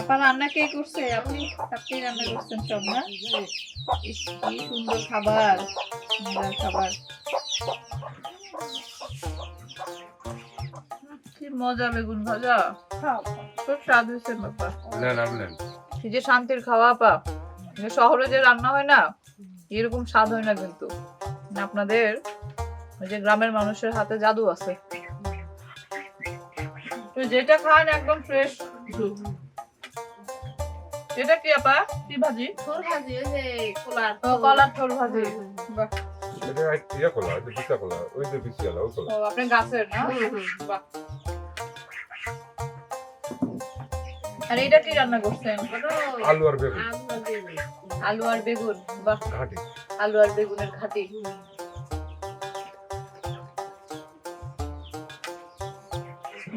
আপনার রান্না কে করছে? আপনি আপনি রান্না করছেন সব না? খাবার। খাবার। মজা বেগুন ভাজা? খুব স্বাদ হয়েছে এই যে শান্তির খাওয়া পা শহরে যে রান্না হয় না এরকম স্বাদ হয় না কিন্তু। মানে আপনাদের ওই যে গ্রামের মানুষের হাতে জাদু আছে। যেটা খান একদম ফ্রেশ এটা কি আপা? কি ভাজি? ছোট ভাজি ওই যে কোলার ও কলার ঠোল ভাজি। বাহ। এটা ইয়া কলা এটা পিঠা কলা ওই যে পিছিয়ে আলা ওই কলা। ও আপনি গাছের না? বাহ। আর এটা কি রান্না করছেন? আলু আর বেগুন। আলু আর বেগুন বাহ। ঘাটি। আলু আর বেগুনের ঘাটি।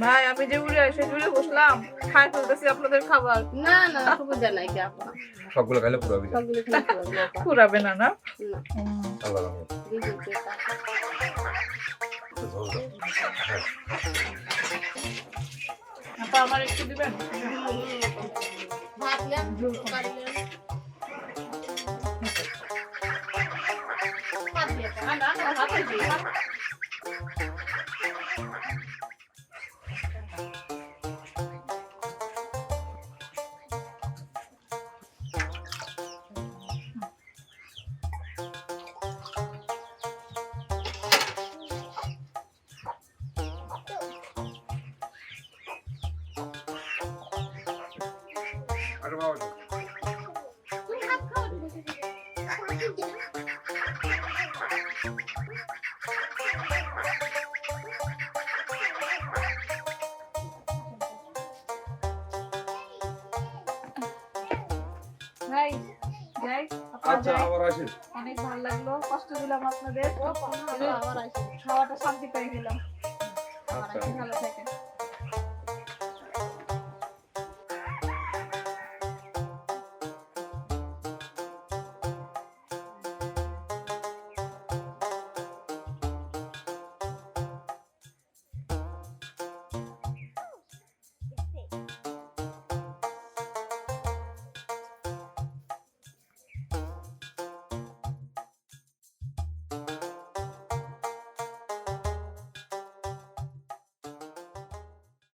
ভাই আমি যে উড়ে এসে জুড়ে বসলাম খাই ফেলতেছি আপনাদের খাবার। না না সুবিধা নাই কি আপনার? সবগুলো খাইলে পুরো হবে সবগুলো পারবে না। পুরাবে না। আল্লাহ রহমত দিদি যেটা। ঝোল দাও। হ্যাঁ আপা আমার একটু দিবেন ভাত নেন, তরকারি নেন। ভাত দিয়ে দাও। না, না, না, হাতে দিই। আরে বাবা তুমি ভাত খাও। ভাই যাই আচ্ছা আবার আসেন। অনেক ভালো লাগল কষ্ট দিলাম আপনাদের। আবার আসি। খাওয়াটা শান্তি পেয়ে গেলাম। আচ্ছা। ভালো থাকেন।